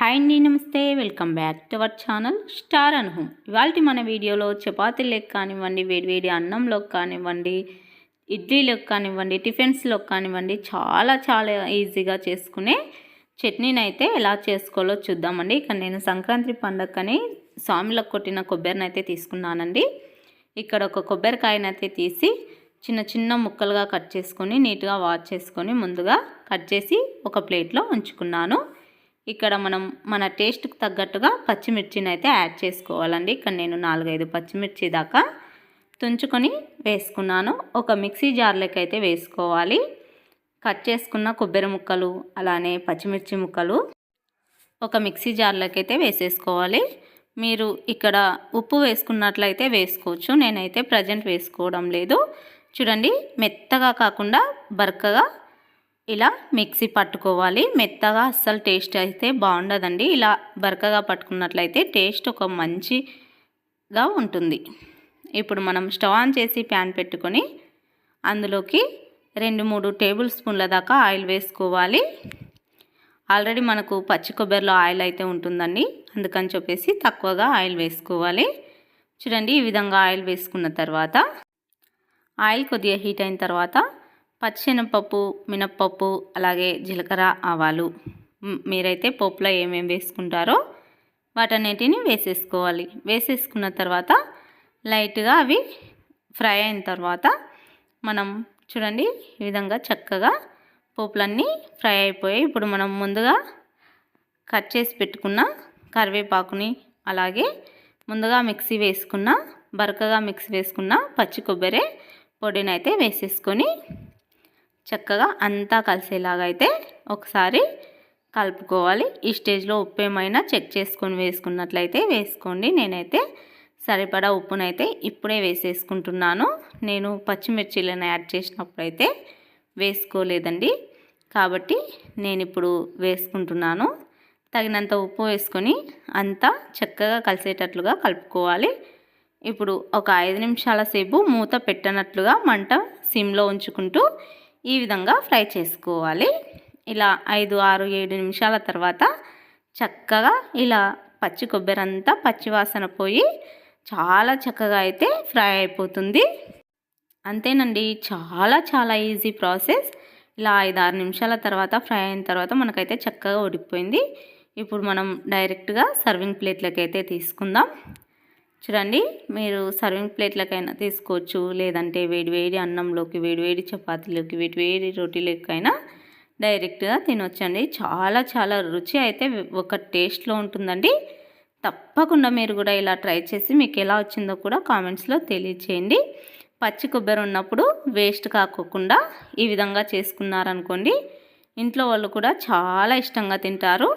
Hi అండి నమస్తే. Welcome back to our channel star and home ఇవాళ మన వీడియోలో చపాతీలకు కానివ్వండి వేడివేడి అన్నంలోకి కానివ్వండి ఇడ్లీలోకి కానివ్వండి టిఫిన్స్లోకి కానివ్వండి చాలా చాలా ఈజీగా చేసుకునే చట్నీని అయితే ఎలా చేసుకోవాలో చూద్దామండి. ఇక్కడ నేను సంక్రాంతి పండగని స్వామిలకు కొట్టిన కొబ్బరిని అయితే తీసుకున్నానండి. ఇక్కడ ఒక కొబ్బరికాయనైతే తీసి చిన్న చిన్న ముక్కలుగా కట్ చేసుకొని నీట్గా వాష్ చేసుకొని ముందుగా కట్ చేసి ఒక ప్లేట్లో ఉంచుకున్నాను. ఇక్కడ మనం మన టేస్ట్కి తగ్గట్టుగా పచ్చిమిర్చిని అయితే యాడ్ చేసుకోవాలండి. ఇక్కడ నేను నాలుగైదు పచ్చిమిర్చి దాకా తుంచుకొని వేసుకున్నాను. ఒక మిక్సీ జార్లోకి అయితే వేసుకోవాలి. కట్ చేసుకున్న కొబ్బరి ముక్కలు అలానే పచ్చిమిర్చి ముక్కలు ఒక మిక్సీ జార్లోకి అయితే వేసేసుకోవాలి. మీరు ఇక్కడ ఉప్పు వేసుకున్నట్లయితే వేసుకోవచ్చు. నేనైతే ప్రజెంట్ వేసుకోవడం లేదు. చూడండి మెత్తగా కాకుండా బరకగా ఇలా మిక్సీ పట్టుకోవాలి. మెత్తగా అస్సలు టేస్ట్ అయితే బాగుండదండి. ఇలా బరకగా పట్టుకున్నట్లయితే టేస్ట్ ఒక మంచిగా ఉంటుంది. ఇప్పుడు మనం స్టవ్ ఆన్ చేసి ప్యాన్ పెట్టుకొని అందులోకి రెండు మూడు టేబుల్ స్పూన్ల దాకా ఆయిల్ వేసుకోవాలి. ఆల్రెడీ మనకు పచ్చి కొబ్బరిలో ఆయిల్ అయితే ఉంటుందండి. అందుకని చెప్పేసి తక్కువగా ఆయిల్ వేసుకోవాలి. చూడండి ఈ విధంగా ఆయిల్ వేసుకున్న తర్వాత ఆయిల్ కొద్దిగా హీట్ అయిన తర్వాత పచ్చిశనగపప్పు మినప్పప్పు అలాగే జీలకర్ర ఆవాలు. మీరైతే పప్పులో ఏమేమి వేసుకుంటారో వాటన్నిటిని వేసేసుకోవాలి. వేసేసుకున్న తర్వాత లైట్గా అవి ఫ్రై అయిన తర్వాత మనం చూడండి ఈ విధంగా చక్కగా పోపులన్నీ ఫ్రై అయిపోయాయి. ఇప్పుడు మనం ముందుగా కట్ చేసి పెట్టుకున్న కరివేపాకుని అలాగే ముందుగా మిక్సీ వేసుకున్న బరకగా మిక్సీ వేసుకున్న పచ్చి కొబ్బరి పొడిని అయితే వేసేసుకొని చక్కగా అంతా కలిసేలాగా అయితే ఒకసారి కలుపుకోవాలి. ఈ స్టేజ్లో ఉప్పు ఏమైనా చెక్ చేసుకొని వేసుకున్నట్లయితే వేసుకోండి. నేనైతే సరిపడా ఉప్పునైతే ఇప్పుడే వేసేసుకుంటున్నాను. నేను పచ్చిమిర్చిలను యాడ్ చేసినప్పుడు అయితే వేసుకోలేదండి. కాబట్టి నేను ఇప్పుడు వేసుకుంటున్నాను. తగినంత ఉప్పు వేసుకొని అంతా చక్కగా కలిసేటట్లుగా కలుపుకోవాలి. ఇప్పుడు ఒక ఐదు నిమిషాల సేపు మూత పెట్టనట్లుగా మంట సిమ్లో ఉంచుకుంటూ ఈ విధంగా ఫ్రై చేసుకోవాలి. ఇలా ఐదు ఆరు ఏడు నిమిషాల తర్వాత చక్కగా ఇలా పచ్చి కొబ్బరి అంతా పచ్చివాసన పోయి చాలా చక్కగా అయితే ఫ్రై అయిపోతుంది. అంతేనండి చాలా చాలా ఈజీ ప్రాసెస్. ఇలా ఐదు ఆరు నిమిషాల తర్వాత ఫ్రై అయిన తర్వాత మనకైతే చక్కగా ఉడికిపోయింది. ఇప్పుడు మనం డైరెక్ట్గా సర్వింగ్ ప్లేట్లకైతే అయితే తీసుకుందాం. చూడండి మీరు సర్వింగ్ ప్లేట్లకైనా తీసుకోవచ్చు. లేదంటే వేడి వేడి అన్నంలోకి వేడివేడి చపాతీలోకి వేడివేడి రొటీలకైనా డైరెక్ట్గా తినొచ్చండి. చాలా చాలా రుచి అయితే ఒక టేస్ట్లో ఉంటుందండి. తప్పకుండా మీరు కూడా ఇలా ట్రై చేసి మీకు ఎలా వచ్చిందో కూడా కామెంట్స్లో తెలియచేయండి. పచ్చి కొబ్బరి ఉన్నప్పుడు వేస్ట్ కాకోకుండా ఈ విధంగా చేసుకున్నారనుకోండి ఇంట్లో వాళ్ళు కూడా చాలా ఇష్టంగా తింటారు.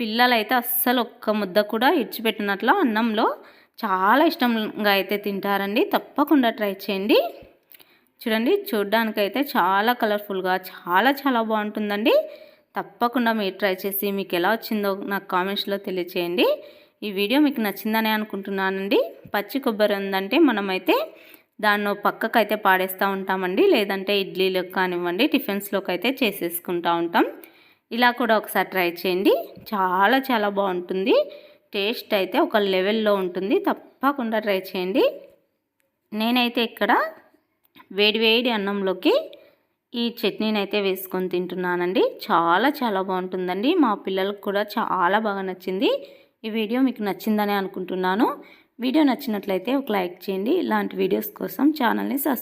పిల్లలైతే అస్సలు ఒక్క ముద్ద కూడా ఇడ్చిపెట్టినట్లు అన్నంలో చాలా ఇష్టంగా అయితే తింటారండి. తప్పకుండా ట్రై చేయండి. చూడండి చూడ్డానికైతే చాలా కలర్ఫుల్గా చాలా చాలా బాగుంటుందండి. తప్పకుండా మీరు ట్రై చేసి మీకు ఎలా వచ్చిందో నాకు కామెంట్స్లో తెలియచేయండి. ఈ వీడియో మీకు నచ్చిందని అనుకుంటున్నానండి. పచ్చి కొబ్బరి ఉందంటే మనమైతే దాన్ని పక్కకు అయితే పాడేస్తూ ఉంటామండి. లేదంటే ఇడ్లీలోకి కానివ్వండి టిఫిన్స్లోకి అయితే చేసేసుకుంటూ ఉంటాం. ఇలా కూడా ఒకసారి ట్రై చేయండి. చాలా చాలా బాగుంటుంది. టేస్ట్ అయితే ఒక లెవెల్లో ఉంటుంది. తప్పకుండా ట్రై చేయండి. నేనైతే ఇక్కడ వేడి వేడి అన్నంలోకి ఈ చట్నీని అయితే వేసుకొని తింటున్నానండి. చాలా చాలా బాగుంటుందండి. మా పిల్లలకు కూడా చాలా బాగా నచ్చింది. ఈ వీడియో మీకు నచ్చిందని అనుకుంటున్నాను. వీడియో నచ్చినట్లయితే ఒక లైక్ చేయండి. ఇలాంటి వీడియోస్ కోసం ఛానల్ని సబ్స్క్రైబ్